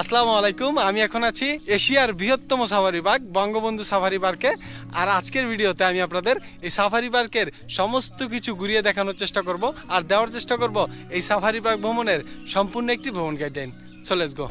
আসসালামু আলাইকুম, আমি এখন আছি এশিয়ার বৃহত্তম সাফারি পার্ক বঙ্গবন্ধু সাফারি পার্কে। আর আজকের ভিডিওতে আমি আপনাদের এই সাফারি পার্কের সমস্ত কিছু ঘুরিয়ে দেখানোর চেষ্টা করব। আর দেওয়ার চেষ্টা করব এই সাফারি পার্ক ভ্রমণের সম্পূর্ণ একটি ভ্রমণ guideline so let's go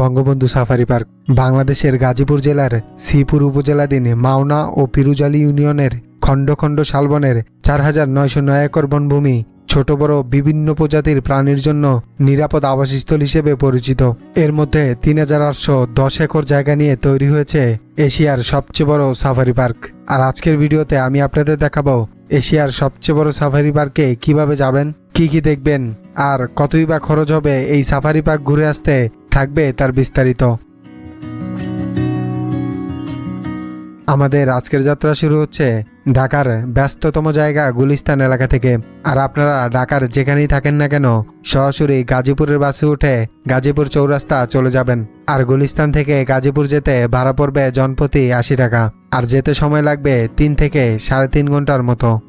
Bangabandhu safari park, বাংলাদেশের গাজীপুর জেলার শ্রীপুর উপজেলাধীন মাওনা ও পিরুজালি ইউনিয়নের খণ্ড খণ্ড শালবনের চার হাজার নয়শো নয় একর বনভূমি ছোট বড় বিভিন্ন প্রজাতির প্রাণীর জন্য নিরাপদ আবাসস্থল হিসেবে পরিচিত। এর মধ্যে তিন হাজার আটশো দশ একর জায়গা নিয়ে তৈরি হয়েছে এশিয়ার সবচেয়ে বড় সাফারি পার্ক। আর আজকের ভিডিওতে আমি আপনাদের দেখাবো এশিয়ার সবচেয়ে বড় সাফারি পার্কে কীভাবে যাবেন, কি কি দেখবেন, আর কতই বা খরচ হবে এই সাফারি পার্ক ঘুরে আসতে থাকবে তার বিস্তারিত। আমাদের আজকের যাত্রা শুরু হচ্ছে ঢাকার ব্যস্ততম জায়গা গুলিস্তান এলাকা থেকে। আর আপনারা ঢাকার যেখানেই থাকেন না কেন, সরাসরি গাজীপুরের বাসে উঠে গাজীপুর চৌরাস্তা চলে যাবেন। আর গুলিস্তান থেকে গাজীপুর যেতে ভাড়া পড়বে জনপ্রতি আশি টাকা। আর যেতে সময় লাগবে তিন থেকে সাড়ে তিন ঘণ্টার মতো।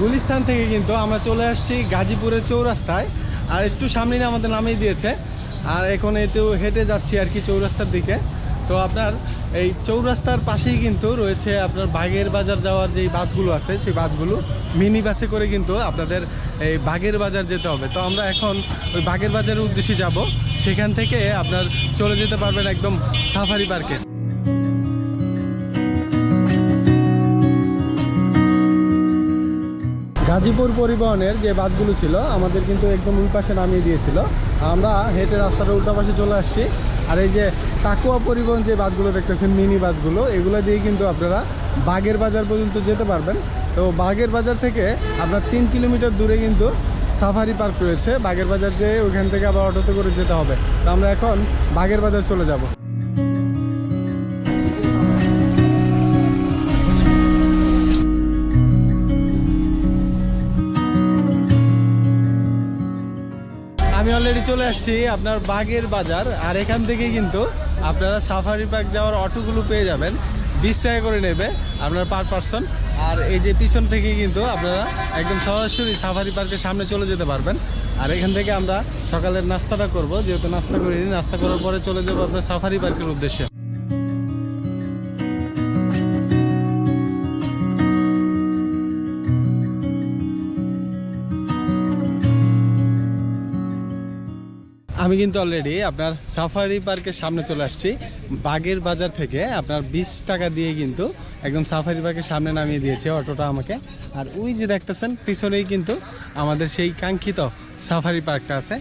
গুলিস্তান থেকে কিন্তু আমরা চলে আসছি গাজীপুরের চৌরাস্তায়। আর একটু সামনে আমাদের নামিয়ে দিয়েছে। আর এখন একটু হেঁটে যাচ্ছি আর কি চৌরাস্তার দিকে। তো আপনার এই চৌরাস্তার পাশেই কিন্তু রয়েছে আপনার বাগের বাজার যাওয়ার যেই বাসগুলো আছে, সেই বাসগুলো মিনি বাসে করে কিন্তু আপনাদের এই বাগের বাজার যেতে হবে। তো আমরা এখন ওই বাগের বাজারের উদ্দেশ্যে যাব। সেখান থেকে আপনার চলে যেতে পারবেন একদম সাফারি পার্কে। গাজীপুর পরিবহনের যে বাসগুলো ছিল, আমাদের কিন্তু একদম ওই পাশে নামিয়ে দিয়েছিল। আমরা হেঁটে রাস্তাটা উল্টা পাশে চলে আসছি। আর এই যে তাকুয়া পরিবহন যে বাসগুলো দেখতেছেন, মিনি বাসগুলো, এগুলো দিয়ে কিন্তু আপনারা বাগের বাজার পর্যন্ত যেতে পারবেন। তো বাগের বাজার থেকে আপনার তিন কিলোমিটার দূরে কিন্তু সাফারি পার্ক রয়েছে। বাগের বাজার যেয়ে ওইখান থেকে আবার অটোতে করে যেতে হবে। তো আমরা এখন বাগের বাজার চলে যাব। অলরেডি চলে আসছি আপনার বাগের বাজার, আর এখান থেকে কিন্তু আপনারা সাফারি পার্ক যাওয়ার অটোগুলো পেয়ে যাবেন। বিশ টাকা করে নেবে আপনার পার পার্সন আর এই যে পিছন থেকে কিন্তু আপনারা একদম সরাসরি সাফারি পার্কের সামনে চলে যেতে পারবেন। আর এখান থেকে আমরা সকালের নাস্তাটা করব, যেহেতু নাস্তা করিনি, নাস্তা করার পরে চলে যাব আপনার সাফারি পার্কের উদ্দেশ্যে। আমি কিন্তু অলরেডি আপনার সাফারি পার্কের সামনে চলে আসছি। বাগের বাজার থেকে আপনার বিশ টাকা দিয়ে কিন্তু একদম সাফারি পার্কের সামনে নামিয়ে দিয়েছে অটোটা আমাকে। আর ওই যে দেখতেছেন, পিছনেই কিন্তু আমাদের সেই কাঙ্ক্ষিত সাফারি পার্কটা আছে।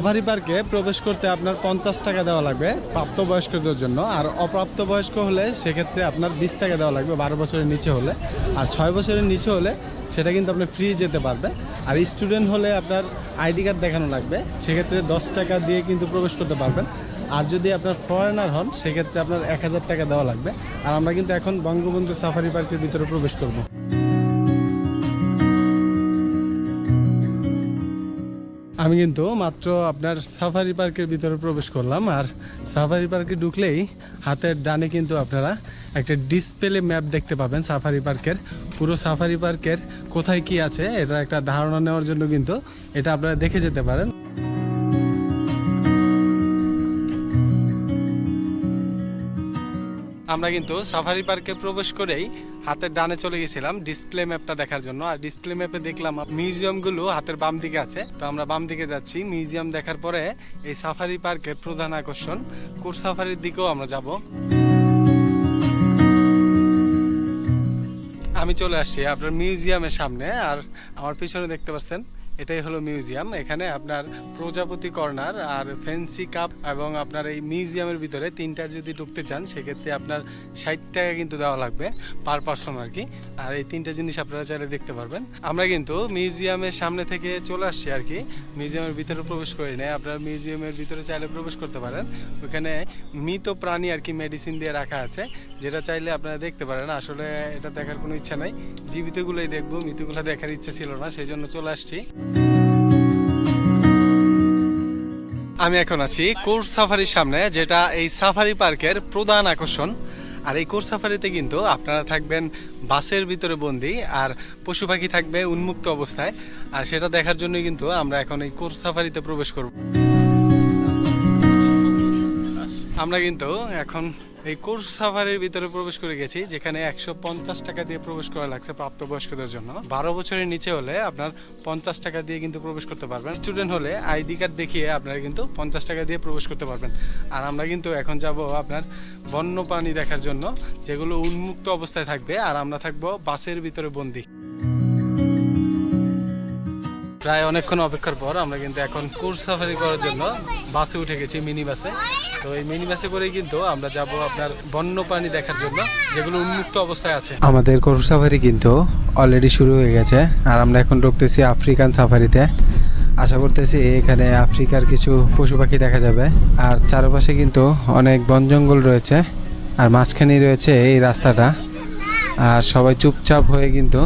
সাফারি পার্কে প্রবেশ করতে আপনার পঞ্চাশ টাকা দেওয়া লাগবে প্রাপ্তবয়স্কদের জন্য। আর অপ্রাপ্তবয়স্ক হলে সেক্ষেত্রে আপনার বিশ টাকা দেওয়া লাগবে, বারো বছরের নিচে হলে। আর ছয় বছরের নিচে হলে সেটা কিন্তু আপনি ফ্রি যেতে পারবে আর স্টুডেন্ট হলে আপনার আইডি কার্ড দেখানো লাগবে, সেক্ষেত্রে দশ টাকা দিয়ে কিন্তু প্রবেশ করতে পারবেন। আর যদি আপনার ফরেনার হন, সেক্ষেত্রে আপনার এক হাজার টাকা দেওয়া লাগবে। আর আমরা কিন্তু এখন বঙ্গবন্ধু সাফারি পার্কের ভিতরে প্রবেশ করব। আমি কিন্তু মাত্র আপনার সাফারি পার্কের ভিতরে প্রবেশ করলাম, আর সাফারি পার্কে ঢুকলেই হাতের ডানে কিন্তু আপনারা একটা ডিসপ্লে ম্যাপ দেখতে পাবেন সাফারি পার্কের। পুরো সাফারি পার্কের কোথায় কি আছে, এটা একটা ধারণা নেওয়ার জন্য কিন্তু এটা আপনারা দেখে যেতে পারেন। আমরা কিন্তু সাফারি পার্কে প্রবেশ করেই হাতের ডানে চলে গেছিলাম ডিসপ্লে ম্যাপটা দেখার জন্য। আর ডিসপ্লে ম্যাপে দেখলাম মিউজিয়ামগুলো হাতের বাম দিকে আছে। তো আমরা বাম দিকে যাচ্ছি। মিউজিয়াম দেখার পরে এই সাফারি পার্কের প্রধান আকর্ষণ কোর সাফারির দিকেও আমরা যাব। আমি চলে আসছি আপনার মিউজিয়ামের সামনে। আর আমার পিছনে দেখতে পাচ্ছেন এটাই হলো মিউজিয়াম। এখানে আপনার প্রজাপতি কর্নার আর ফেন্সি কাপ এবং আপনার এই মিউজিয়ামের ভিতরে তিনটা যদি ঢুকতে চান, সেক্ষেত্রে আপনার ষাট টাকা কিন্তু দেওয়া লাগবে পার পার্সন আর কি। আর এই তিনটা জিনিস আপনারা চাইলে দেখতে পারবেন। আমরা কিন্তু মিউজিয়ামের সামনে থেকে চলে আসছি আর কি। মিউজিয়ামের ভিতরে প্রবেশ করি নাই। আপনারা মিউজিয়ামের ভিতরে চাইলে প্রবেশ করতে পারেন। ওখানে মৃত প্রাণী আর কি মেডিসিন দিয়ে রাখা আছে। যেটা চাইলে আপনারা দেখতে পারেন। আসলে এটা দেখার কোনো ইচ্ছা নাই। জীবিতগুলোই দেখব। মৃতগুলো দেখার ইচ্ছা ছিল না সেই জন্য চলে আসছি। আমি এখন আছি কোর্স সাফারির সামনে, যেটা এই সাফারি পার্কের প্রধান আকর্ষণ। আর এই কোর্স সাফারিতে কিন্তু আপনারা থাকবেন বাসের ভিতরে বন্দি, আর পশু পাখি থাকবে উন্মুক্ত অবস্থায়। আর সেটা দেখার জন্য কিন্তু আমরা এখন এই কোর্স সাফারিতে প্রবেশ করব। আমরা কিন্তু এখন এই কোর্স সাফারির ভিতরে প্রবেশ করে গেছি, যেখানে একশো পঞ্চাশ টাকা দিয়ে প্রবেশ করা লাগছে প্রাপ্তবয়স্কদের জন্য। বারো বছরের নিচে হলে আপনার পঞ্চাশ টাকা দিয়ে কিন্তু প্রবেশ করতে পারবেন। স্টুডেন্ট হলে আইডি কার্ড দেখিয়ে আপনারা কিন্তু পঞ্চাশ টাকা দিয়ে প্রবেশ করতে পারবেন। আর আমরা কিন্তু এখন যাব আপনার বন্য প্রাণী দেখার জন্য, যেগুলো উন্মুক্ত অবস্থায় থাকবে। আর আমরা থাকব বাসের ভিতরে বন্দি। প্রায় অনেকক্ষণ অপেক্ষার পর আমরা কিন্তু এখন কোর্স সাফারি করার জন্য বাসে উঠে গেছি মিনি বাসে তো এই মিনি বাসে করেই কিন্তু আমরা যাব আপনার বন্য প্রাণী দেখার জন্য, যেগুলো উন্মুক্ত অবস্থায় আছে। আমাদের গরু সাফারি কিন্তু অলরেডি শুরু হয়ে গেছে, আর আমরা এখন ঢুকতেছি আফ্রিকান সাফারিতে। আশা করতেছি এখানে আফ্রিকার কিছু পশু পাখি দেখা যাবে, আর চারপাশে কিন্তু অনেক বন জঙ্গল রয়েছে, আর মাঝখানেই রয়েছে এই রাস্তাটা। আর সবাই চুপচাপ হয়ে কিন্তু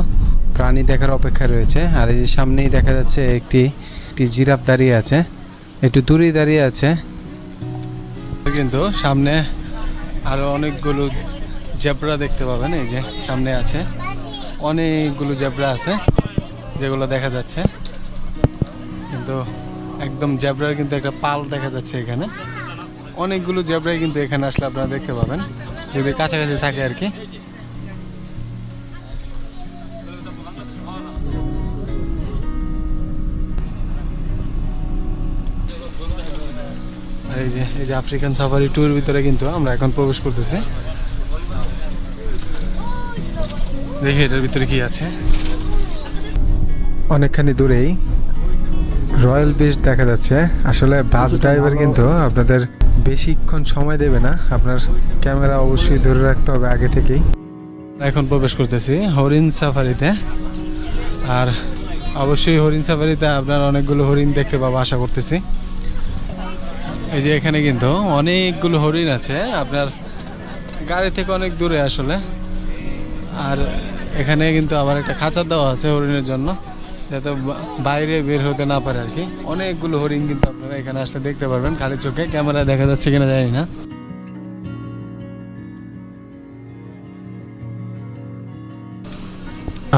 প্রাণী দেখার অপেক্ষা রয়েছে। আর এই যে সামনেই দেখা যাচ্ছে একটি একটি জিরাফ দাঁড়িয়ে আছে। একটু দূরেই দাঁড়িয়ে আছে। কিন্তু সামনে আরও অনেকগুলো জেব্রা দেখতে পাবেন। এই যে সামনে আছে। অনেকগুলো জেব্রা আছে, যেগুলো দেখা যাচ্ছে। কিন্তু একদম জেব্রার কিন্তু একটা পাল দেখা যাচ্ছে এখানে। অনেকগুলো জেব্রাই কিন্তু এখানে আসলে আপনারা দেখতে পাবেন। যদি কাছাকাছি থাকে আর কি। এই যে এই যে আফ্রিকান সাফারি ট্যুর ভিতরে কিন্তু আমরা এখন প্রবেশ করতেছি। দেখি এটার ভিতরে কি আছে। অনেকখানি দূরেই রয়্যাল বিচ দেখা যাচ্ছে। আসলে বাস ড্রাইভার কিন্তু আপনাদের বেশিক্ষণ সময় দেবে না। আপনার ক্যামেরা অবশ্যই ধরে রাখতে হবে আগে থেকেই। এখন প্রবেশ করতেছি হরিণ সাফারিতে। আর অবশ্যই হরিণ সাফারিতে আপনার অনেকগুলো হরিণ দেখতে পাবো আশা করতেছি। এই যে এখানে কিন্তু অনেকগুলো হরিণ আছে, আপনার গাড়ি থেকে অনেক দূরে আসলে। আর এখানে কিন্তু আবার একটা খাঁচা দেওয়া আছে হরিণের জন্য, যাতে বাইরে বের হতে না পারে আর কি। অনেকগুলো হরিণ কিন্তু আপনারা এখানে আসলে দেখতে পারবেন খালি চোখে, ক্যামেরা দেখা যাচ্ছে কিনা জানি না।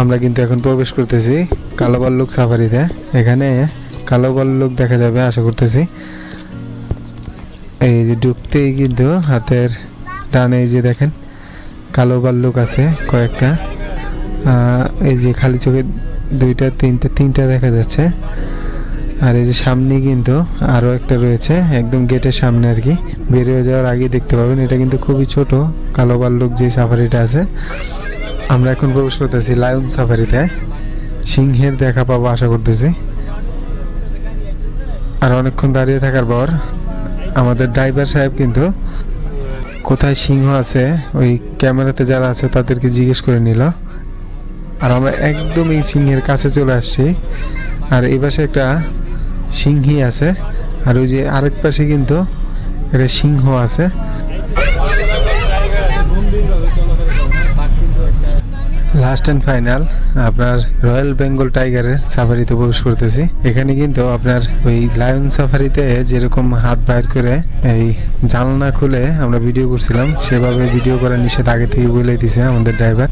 আমরা কিন্তু এখন প্রবেশ করতেছি কালো ভাল্লুক সাফারিতে। এখানে কালো ভাল্লুক দেখা যাবে, আশা করতেছি। এই যে ঢুকতেই কিন্তু হাতের ডানে এই যে দেখেন কালো ভাল্লুক আছে কয়েকটা। এই যে খালি চোখে দুইটা, তিনটা তিনটা দেখা যাচ্ছে। আর এই যে সামনে কিন্তু আরও একটা রয়েছে, একদম গেটের সামনে আর কি। বের হয়ে যাওয়ার আগে দেখতে পাবেন, এটা কিন্তু খুবই ছোট কালো ভাল্লুক যে সাফারিটা আছে। আমরা এখন প্রবেশ করতেছি লায়ন সাফারিতে। সিংহের দেখা পাবো আশা করতেছি। আর অনেকক্ষণ দাঁড়িয়ে থাকার পর আমাদের ড্রাইভার সাহেব কিন্তু কোথায় সিংহ আছে, ওই ক্যামেরাতে যারা আছে তাদেরকে জিজ্ঞেস করে নিল। আর আমরা একদম এই সিংহের কাছে চলে আসছি। আর এই পাশে একটা সিংহী আছে। আর ওই যে আরেক পাশে কিন্তু একটা সিংহ আছে। লাস্ট এন্ড ফাইনাল আপনার রয়্যাল বেঙ্গল টাইগারের সাফারিতে প্রবেশ করতেছি। এখানে কিন্তু আপনার ওই লায়ন সাফারিতে যেরকম হাত বাইর করে এই জানলা খুলে আমরা ভিডিও করছিলাম, সেভাবে ভিডিও করার নিষেধ আগে থেকে বলে দিছে আমাদের ড্রাইভার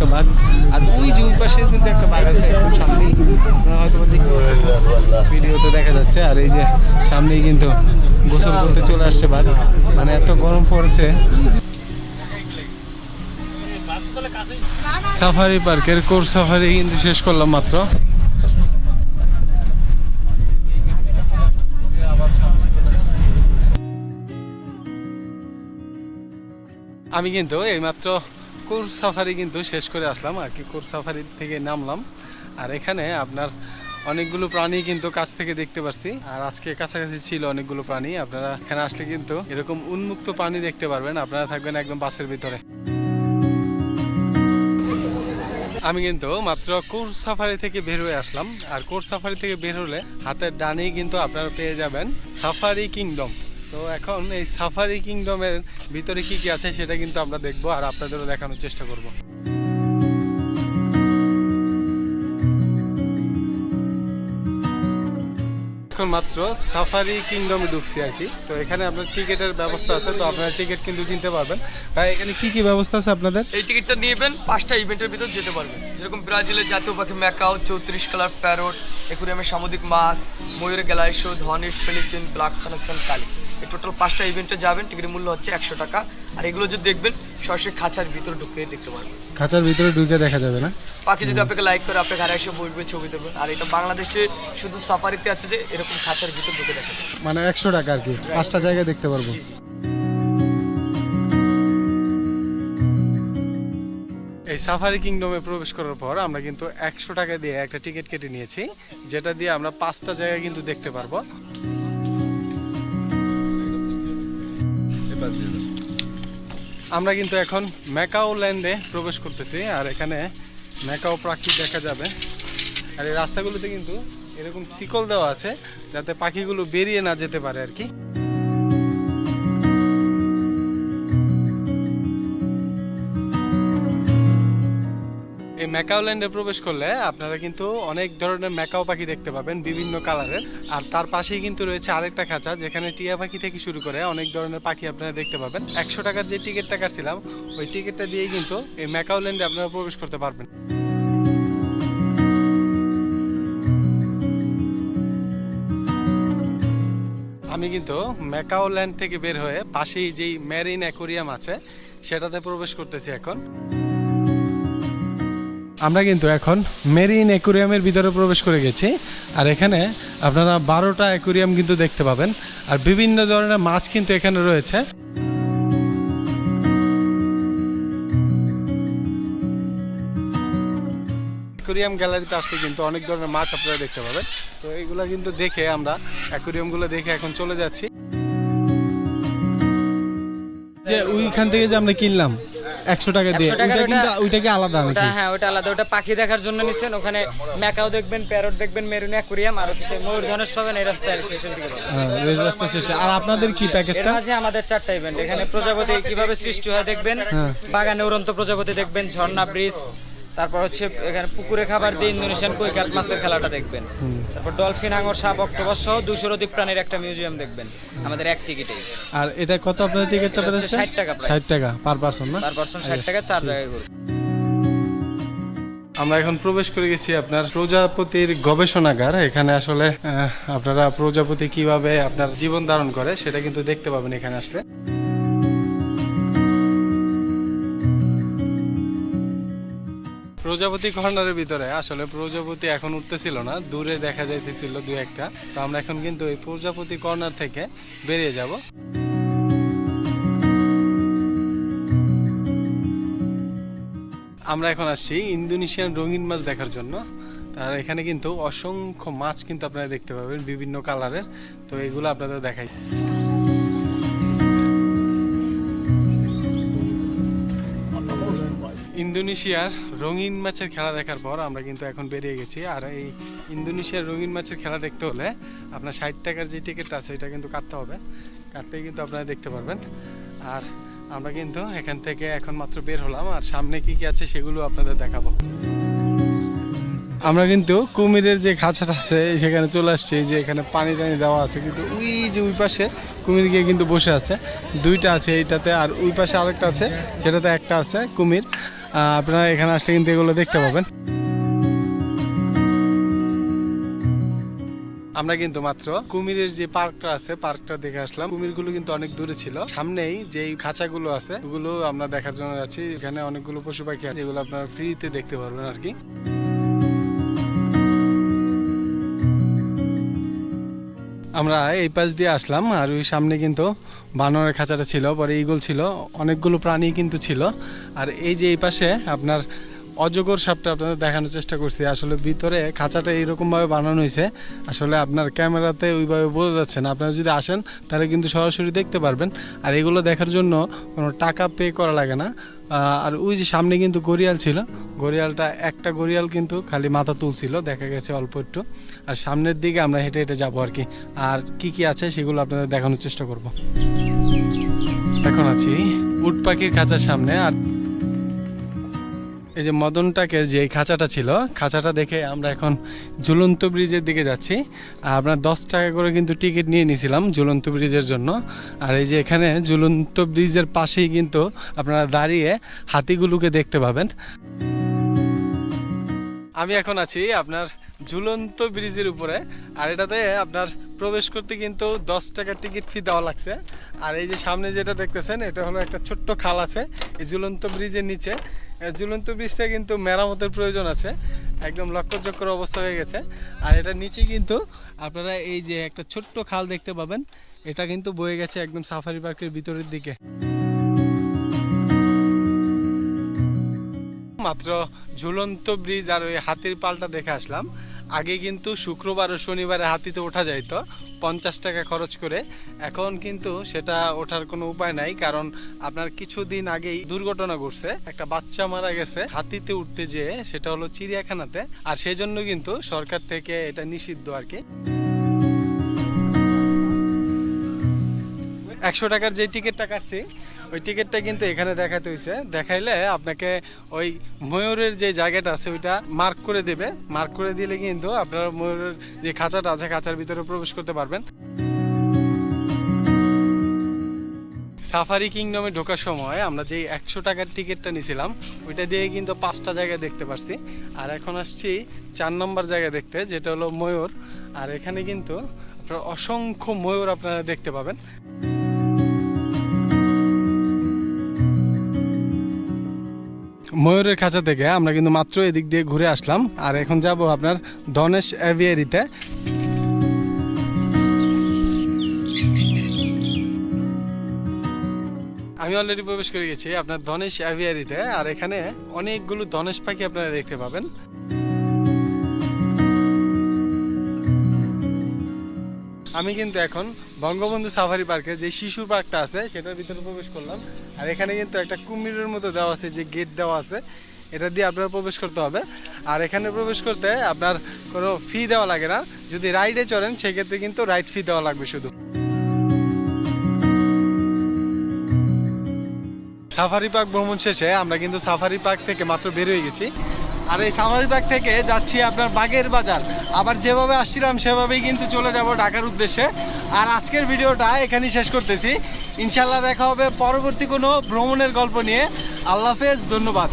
একটা বাঘ। আর ওই যে ওই পাশে কিন্তু একটা বাঘ আছে একদম সামনেই। হয়তো দেখতে ভিডিওতে দেখা যাচ্ছে, আর এই যে সামনেই কিন্তু গোসল করতে চলে আসছে বাঘ। মানে এত গরম পড়ছে। সাফারি পার্কের কোর সাফারি কিন্তু শেষ করলাম মাত্র। আমি কিন্তু এইমাত্র কোর সাফারি কিন্তু শেষ করে আসলাম আর কি কোর সাফারি থেকে নামলাম। আর এখানে আপনার অনেকগুলো প্রাণী কিন্তু কাছ থেকে দেখতে পাচ্ছি আর আজকে কাছাকাছি ছিল অনেকগুলো প্রাণী, আপনারা এখানে আসলে কিন্তু এরকম উন্মুক্ত প্রাণী দেখতে পারবেন, আপনারা থাকবেন একদম বাসের ভিতরে। আমি কিন্তু মাত্র কোর্স সাফারি থেকে বের হয়ে আসলাম। আর কোর্স সাফারি থেকে বের হলে হাতের ডানেই কিন্তু আপনারা পেয়ে যাবেন সাফারি কিংডম। তো এখন এই সাফারি কিংডমের ভিতরে কি কি আছে সেটা কিন্তু আমরা দেখব আর আপনাদেরও দেখানোর চেষ্টা করব। এখন মাত্র সাফারি কিংডমে ঢুকছি আর কি। তো এখানে আপনার টিকিটের ব্যবস্থা আছে, তো আপনারা টিকিট কিন্তু কিনতে পারবেন। ভাই, এখানে কি কি ব্যবস্থা আছে আপনাদের? এই টিকিটটা নিয়েবেন পাঁচটা ইভেন্টের ভিতর যেতে পারবেন। যেরকম ব্রাজিলের জাতীয় পাখি ম্যাকাও, চৌত্রিশ কালার প্যারোট একুরিয়ামের সামুদ্রিক মাছ, ময়ূরের গ্যালারি শো ধনেশ, ফিলিপিন, ব্ল্যাক সানেকশন কালি। টোটাল পাঁচটা ইভেন্টে যাবেন টিকিটের মূল্য হচ্ছে একশো টাকা। আর এগুলো যদি দেখবেন সরাসরি খাঁচার ভিতরে ঢুকে দেখতে পারবেন। খাঁচার ভিতরে ঢুকে দেখা যাবে না? পাখি যদি আপনাকে লাইক করে আপনাকে ঘরে এসে বসবে ছবি তুলবেন। আর এটা বাংলাদেশে শুধু সাফারিতে আছে যে এরকম খাঁচার ভিতর ঢুকে দেখা যায় মানে একশো টাকা আর কি পাঁচটা জায়গায় দেখতে পারব। এই সাফারি কিংডমে প্রবেশ করার পর আমরা কিন্তু একশো টাকা দিয়ে একটা টিকিট কেটে নিয়েছি যেটা দিয়ে আমরা পাঁচটা জায়গায় কিন্তু দেখতে পারব। আমরা কিন্তু এখন ম্যাকাও ল্যান্ডে প্রবেশ করতেছি, আর এখানে ম্যাকাও পাখি দেখা যাবে। আর এই রাস্তাগুলোতে কিন্তু এরকম শিকল দেওয়া আছে, যাতে পাখিগুলো বেরিয়ে না যেতে পারে আর কি। ম্যাকাও ল্যান্ডে প্রবেশ করলে আপনারা কিন্তু অনেক ধরনের ম্যাকাও পাখি দেখতে পাবেন, বিভিন্ন কালারের। আর তার পাশেই কিন্তু রয়েছে আরেকটা খাঁচা, যেখানে টিয়া পাখি থেকে শুরু করে অনেক ধরনের পাখি আপনারা দেখতে পাবেন। একশো টাকার যে টিকিটটা কাটছিলাম, ওই টিকিটটা দিয়েই কিন্তু এই ম্যাকাও ল্যান্ডে আপনারা প্রবেশ করতে পারবেন। আমি কিন্তু ম্যাকাও ল্যান্ড থেকে বের হয়ে পাশেই যেই ম্যারিন অ্যাকোরিয়াম আছে, সেটাতে প্রবেশ করতেছি এখন। আমরা কিন্তু এখন মেরিন অ্যাকুরিয়ামের ভিতরে প্রবেশ করে গেছি। আর এখানে আপনারা বারোটা অ্যাকুরিয়াম কিন্তু দেখতে পাবেন। আর বিভিন্ন ধরনের মাছ কিন্তু এখানে রয়েছে। অ্যাকুরিয়াম গ্যালারিতে আসলে কিন্তু অনেক ধরনের মাছ আপনারা দেখতে পাবেন। তো এইগুলো কিন্তু দেখে আমরা অ্যাকুরিয়ামগুলো দেখে এখন চলে যাচ্ছি। যে ওইখান থেকে যে আমরা কিনলাম একশো টাকা দিয়ে। ওইটা কিন্তু ওটা- ওইটা কি আলাদা ওটা হ্যাঁ ওটা আলাদা। ওটা পাখি দেখার জন্য নিছেন। ওখানে ম্যাকাও দেখবেন প্যারট দেখবেন মেরুন অ্যাকুরিয়াম আর হচ্ছে ময়ূর ধনেশ পাবেন এই রাস্তায় শেষের দিকে। হ্যাঁ, রাস্তা শেষে। আর আপনাদের কি প্যাকেজটা আছে আমাদের চারটা ইভেন্ট এখানে প্রজাপতি কীভাবে সৃষ্টি হয় দেখবেন। হ্যাঁ। বাগানে উড়ন্ত প্রজাপতি দেখবেন ঝর্ণা ব্রিজ তারপর হচ্ছে এখানে পুকুরে খাবার দিয়ে ইন্দোনেশিয়ান কৈকাত মাছের খেলাটা দেখবেন। তারপর ডলফিন হাঙর সাপ অক্টোপাস সহ দুশোর অধিক প্রাণীর একটা মিউজিয়াম দেখবেন আমাদের এক টিকিটে। আর এটা কত আপনাদের টিকিটটা হচ্ছে 60 টাকা price। ষাট টাকা পার পারসন না? পার পার্সন ষাট টাকা চার জায়গায় ঘুরবে আমরা এখন প্রবেশ করে গেছি আপনার প্রজাপতির গবেষণাগার। এখানে আসলে আহ, আপনারা প্রজাপতি কীভাবে আপনার জীবন ধারণ করে সেটা কিন্তু দেখতে পাবেন এখানে আসলে। প্রজাপতি কর্নারের ভিতরে। আসলে প্রজাপতি এখন উঠতেছিল না, দূরে দেখা যাইতেছিল দু একটা। তো আমরা এখন কিন্তু এই প্রজাপতি কর্নার থেকে বেরিয়ে যাব। আমরা এখন আসছি ইন্দোনেশিয়ান রঙিন মাছ দেখার জন্য। আর এখানে কিন্তু অসংখ্য মাছ কিন্তু আপনারা দেখতে পাবেন বিভিন্ন কালারের। তো এগুলো আপনাদের দেখাই। ইন্দোনেশিয়ার রঙিন মাছের খেলা দেখার পর আমরা কিন্তু এখন বেরিয়ে গেছি। আর এই ইন্দোনেশিয়ার রঙিন মাছের খেলা দেখতে হলে আপনার ষাট টাকার যে টিকিটটা আছে, এটা কিন্তু কাটতে হবে। কাটতেই কিন্তু আপনারা দেখতে পারবেন। আর আমরা কিন্তু এখান থেকে এখন মাত্র বের হলাম। আর সামনে কি কি আছে সেগুলো আপনাদের দেখাবো। আমরা কিন্তু কুমিরের যে খাঁচাটা আছে, সেখানে চলে আসছি। যে এখানে পানি টানি দেওয়া আছে। কিন্তু ওই যে ওই পাশে কুমির গিয়ে কিন্তু বসে আছে। দুইটা আছে এইটাতে, আর ওই পাশে আরেকটা আছে। সেটাতে একটা আছে কুমির। আপনারা এখানে আসলে কিন্তু এগুলো দেখতে পাবেন। আমরা কিন্তু মাত্র কুমিরের যে পার্কটা আছে, পার্কটা দেখে আসলাম। কুমিরগুলো কিন্তু অনেক দূরে ছিল। সামনেই যে খাঁচাগুলো আছে, ওগুলো আমরা দেখার জন্য যাচ্ছি। এখানে অনেকগুলো পশু পাখি আছে, যেগুলো আপনারা ফ্রিতে দেখতে পারবেন আর কি। আমরা এই পাশ দিয়ে আসলাম আর ওই সামনে কিন্তু বানরের খাঁচাটা ছিল, পরে ইগল ছিল, অনেকগুলো প্রাণী কিন্তু ছিল। আর এই যে এই পাশে আপনার অজগর সাপটা আপনাদের দেখানোর চেষ্টা করছি। আসলে ভিতরে খাঁচাটা এইরকমভাবে বানানো হয়েছে। আসলে আপনার ক্যামেরাতে ওইভাবে বোঝা যাচ্ছে না। আপনারা যদি আসেন, তাহলে কিন্তু সরাসরি দেখতে পারবেন। আর এগুলো দেখার জন্য কোনো টাকা পে করা লাগে না। আর ওই যে সামনে কিন্তু গড়িয়াল ছিল। গড়িয়ালটা একটা গড়িয়াল কিন্তু খালি মাথা তুলছিল। দেখা গেছে অল্প একটু। আর সামনের দিকে আমরা হেঁটে হেঁটে যাব আর কি। আর কি কি আছে সেগুলো আপনাদের দেখানোর চেষ্টা করব। এখন আছি উট পাখির খাঁচার সামনে। আর এই যে মদন টাকের যে খাঁচাটা ছিল, খাঁচাটা দেখে আমরা এখন ঝুলন্ত ব্রিজের দিকে যাচ্ছি। আর আপনার দশ টাকা করে কিন্তু টিকিট নিয়ে নিয়েছিলাম ঝুলন্ত ব্রিজের জন্য। আর এই যে এখানে ঝুলন্ত ব্রিজের পাশেই কিন্তু আপনারা দাঁড়িয়ে হাতিগুলোকে দেখতে পাবেন। আমি এখন আছি আপনার ঝুলন্ত ব্রিজের উপরে, আর এটাতে আপনার প্রবেশ করতে কিন্তু দশ টাকার টিকিট ফি দেওয়া লাগছে। আর এই যে সামনে যেটা দেখতেছেন, এটা হলো একটা ছোট্ট খাল আছে, এই ঝুলন্ত ব্রিজের নিচে। ঝুলন্ত ব্রিজটা কিন্তু মেরামতের প্রয়োজন আছে, একদম লক্ষ্যচক্র অবস্থা হয়ে গেছে। আর এটার নিচে কিন্তু আপনারা এই যে একটা ছোট্ট খাল দেখতে পাবেন, এটা কিন্তু বয়ে গেছে একদম সাফারি পার্কের ভিতরের দিকে। মাত্র ঝুলন্ত ব্রিজ আর ওই হাতির পালটা দেখে আসলাম। আগে কিন্তু শুক্রবার ও শনিবারে হাতিতে ওঠা যাইতো, পঞ্চাশ টাকা খরচ করে। এখন কিন্তু সেটা ওঠার কোনো উপায় নাই, কারণ আপনার কিছুদিন আগেই দুর্ঘটনা ঘটছে। একটা বাচ্চা মারা গেছে, হাতিতে উঠতে যেয়ে, সেটা হলো চিড়িয়াখানাতে। আর সেই জন্য কিন্তু সরকার থেকে এটা নিষিদ্ধ আর কি। একশো টাকার যে টিকিটটা কাটছি ওই টিকিটটা কিন্তু এখানে দেখাতে হয়েছে দেখাইলে আপনাকে ওই ময়ূরের যে জায়গাটা আছে ওইটা মার্ক করে দেবে। মার্ক করে দিলে কিন্তু আপনারা ময়ূরের যে খাঁচাটা আছে, খাঁচার ভিতরে প্রবেশ করতে পারবেন। সাফারি কিংডমে ঢোকার সময় আমরা যে একশো টাকার টিকিটটা নিয়েছিলাম ওইটা দিয়ে কিন্তু পাঁচটা জায়গা দেখতে পারছি। আর এখন আসছি চার নম্বর জায়গা দেখতে, যেটা হলো ময়ূর। আর এখানে কিন্তু আপনারা অসংখ্য ময়ূর আপনারা দেখতে পাবেন। ময়ূরের খাঁচা থেকে আমরা কিন্তু মাত্র এদিক দিয়ে ঘুরে আসলাম। আর এখন যাব আপনার ধনেশ অ্যাভিয়ারিতে আমি অলরেডি প্রবেশ করে গেছি আপনার ধনেশ অ্যাভিয়ারিতে আর এখানে অনেকগুলো ধনেশ পাখি আপনারা দেখতে পাবেন। আমি কিন্তু এখন বঙ্গবন্ধু সাফারি পার্কে যে শিশু পার্কটা আছে, সেটার ভিতরে প্রবেশ করলাম। আর এখানে কিন্তু একটা কুমিরের মতো দেওয়া আছে, যে গেট দেওয়া আছে, এটা দিয়ে আপনার প্রবেশ করতে হবে। আর এখানে প্রবেশ করতে আপনার কোনো ফি দেওয়া লাগে না। যদি রাইডে চড়েন, সেক্ষেত্রে কিন্তু রাইড ফি দেওয়া লাগবে শুধু। সাফারি পার্ক ভ্রমণ শেষে আমরা কিন্তু সাফারি পার্ক থেকে মাত্র বের হয়ে গেছি। আর এই সামারিবাগ থেকে যাচ্ছি আপনার বাগের বাজার। আবার যেভাবে আসছিলাম, সেভাবেই কিন্তু চলে যাব ঢাকার উদ্দেশ্যে। আর আজকের ভিডিওটা এখানেই শেষ করতেছি। ইনশাল্লাহ দেখা হবে পরবর্তী কোনো ভ্রমণের গল্প নিয়ে। আল্লাহ হাফেজ, ধন্যবাদ।